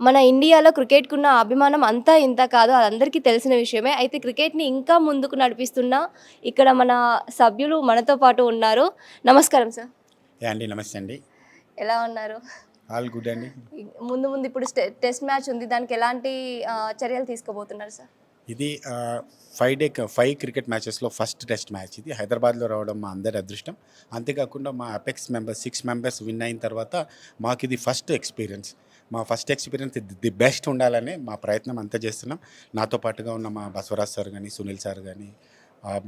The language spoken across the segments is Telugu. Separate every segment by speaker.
Speaker 1: మన ఇండియాలో క్రికెట్‌కి ఉన్న అభిమానం అంతా ఇంత కాదు. అది అందరికీ తెలిసిన విషయమే. అయితే క్రికెట్‌ని ఇంకా ముందుకు నడిపిస్తున్న ఇక్కడ మన సభ్యులు మనతో పాటు ఉన్నారు. నమస్కారం సార్.
Speaker 2: అండి నమస్తే అండి
Speaker 1: ఎలా ఉన్నారు?
Speaker 2: ఆల్ గుడ్ అండి
Speaker 1: ముందు ముందు ఇప్పుడు స్టె టెస్ట్ మ్యాచ్ ఉంది. దానికి ఎలాంటి చర్యలు తీసుకోబోతున్నారు సార్?
Speaker 2: ఇది ఫైవ్ డే ఫైవ్ క్రికెట్ మ్యాచెస్లో ఫస్ట్ టెస్ట్ మ్యాచ్ ఇది హైదరాబాద్లో రావడం మా అందరి అదృష్టం అంతేకాకుండా మా apex members six members win అయిన తర్వాత మాకు ఇది ఫస్ట్ ఎక్స్పీరియన్స్ మా ఫస్ట్ ఎక్స్పీరియన్స్ ది బెస్ట్ ఉండాలని మా ప్రయత్నం అంతా చేస్తున్నాం. నాతో పాటుగా ఉన్న మా బసవరాజ్ సార్ కానీ సునీల్ సార్ కానీ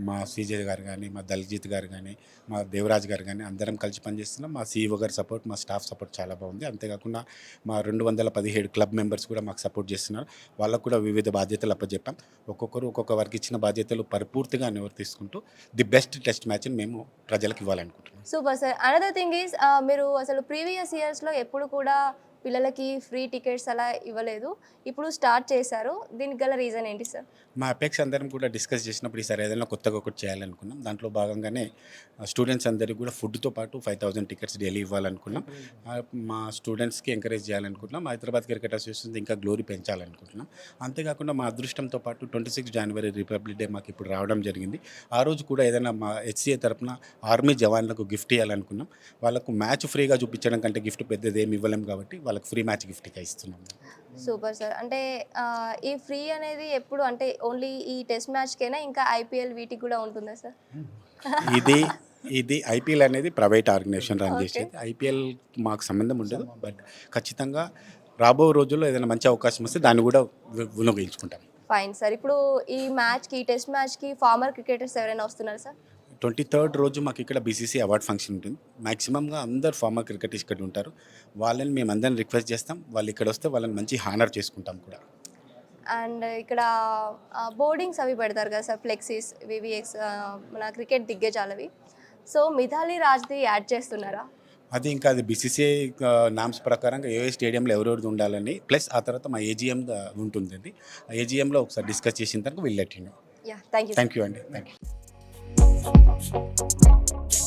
Speaker 2: మా శ్రీజయ్ గారు కానీ మా దల్జిత్ గారు కానీ మా దేవరాజ్ గారు కానీ అందరం కలిసి పనిచేస్తున్నాం. మా సీఈఓ గారి సపోర్ట్ మా స్టాఫ్ సపోర్ట్ చాలా బాగుంది. అంతేకాకుండా మా రెండు వందల పదిహేడు క్లబ్ మెంబర్స్ కూడా మాకు సపోర్ట్ చేస్తున్నారు. వాళ్ళకు కూడా వివిధ బాధ్యతలు అప్పచెప్పాం ఒక్కొక్కరు ఒక్కొక్క వారికి ఇచ్చిన బాధ్యతలు పరిపూర్తిగా నిర్వర్తిస్తుంటూ ది బెస్ట్ టెస్ట్ మ్యాచ్ని మేము ప్రజలకు ఇవ్వాలనుకుంటున్నాం.
Speaker 1: Super sir. Another thing is మీరు అసలు ప్రీవియస్ ఇయర్స్‌లో ఎప్పుడు కూడా పిల్లలకి ఫ్రీ టికెట్స్ అలా ఇవ్వలేదు. ఇప్పుడు స్టార్ట్ చేశారు. దీనికి గల రీజన్ ఏంటి సార్?
Speaker 2: మా అపెక్స్ అందరం కూడా డిస్కస్ చేసినప్పుడు ఈసారి ఏదైనా కొత్తగా ఒకటి చేయాలనుకున్నాం దాంట్లో భాగంగానే స్టూడెంట్స్ అందరికీ కూడా ఫుడ్తో పాటు ఫైవ్ థౌసండ్ టికెట్స్ డైలీ ఇవ్వాలనుకున్నాం మా స్టూడెంట్స్కి ఎంకరేజ్ చేయాలనుకుంటున్నాం హైదరాబాద్ క్రికెట్ అసోసియేషన్ ఇంకా గ్లోరీ పెంచాలనుకుంటున్నాం అంతేకాకుండా మా అదృష్టంతో పాటు twenty six January republic day మాకు ఇప్పుడు రావడం జరిగింది ఆ రోజు కూడా ఏదైనా మా హెచ్సిఏ తరఫున ఆర్మీ జవాన్లకు గిఫ్ట్ ఇవ్వాలనుకున్నాం వాళ్ళకు మ్యాచ్ ఫ్రీగా చూపించడం కంటే గిఫ్ట్ పెద్దది ఏమి ఇవ్వలేం కాబట్టి వాళ్ళకి ఫ్రీ మ్యాచ్ గిఫ్ట్గా ఇస్తున్నాం
Speaker 1: సూపర్ సార్. అంటే ఈ ఫ్రీ అనేది ఎప్పుడు అంటే ఓన్లీ ఈ టెస్ట్ మ్యాచ్‌కేనా ఇంకా ఐపీఎల్ వీటికి కూడా ఉంటుందా సార్?
Speaker 2: ఇది ఇది ఐపీఎల్ అనేది ప్రైవేట్ ఆర్గనైజేషన్ రన్. చేసేది ఐపీఎల్ మాకు సంబంధం ఉండదు బట్ ఖచ్చితంగా రాబో రోజుల్లో ఏదైనా మంచి అవకాశం వస్తే దాన్ని కూడా వినియోగించుకుంటాం
Speaker 1: ఫైన్ సార్. ఇప్పుడు ఈ మ్యాచ్‌కి టెస్ట్ మ్యాచ్‌కి ఫార్మర్ క్రికెటర్స్ ఎవరైనా వస్తున్నారా సార్?
Speaker 2: ట్వంటీ థర్డ్ రోజు మాకు ఇక్కడ బీసీసీ అవార్డ్ ఫంక్షన్ ఉంటుంది మ్యాక్సిమంగా అందరు ఫార్మర్ క్రికెటర్స్ ఇక్కడ ఉంటారు వాళ్ళని మేము అందరిని రిక్వెస్ట్ చేస్తాం వాళ్ళు ఇక్కడ వస్తే వాళ్ళని మంచి హానర్ చేసుకుంటాం కూడా
Speaker 1: అండ్ ఇక్కడ బోర్డింగ్స్ అవి పెడతారు కదా సార్ ఫ్లెక్సీస్ వివిఎక్స్ మన క్రికెట్ దిగ్గజాలవి. సో మిథాలీ రాజ్‌ది యాడ్ చేస్తున్నారా?
Speaker 2: అది ఇంకా అది బీసీసీఐ నామ్స్ ప్రకారంగా ఏ స్టేడియంలో ఎవరెవరిది ఉండాలని ప్లస్ ఆ తర్వాత మా ఏజీఎం ఉంటుంది అది ఆ ఏజీఎంలో ఒకసారి డిస్కస్ చేసిన తర్వాత వీళ్ళు!
Speaker 1: Thank you.
Speaker 2: థ్యాంక్ యూ అండి థ్యాంక్ యూ
Speaker 3: Thank you.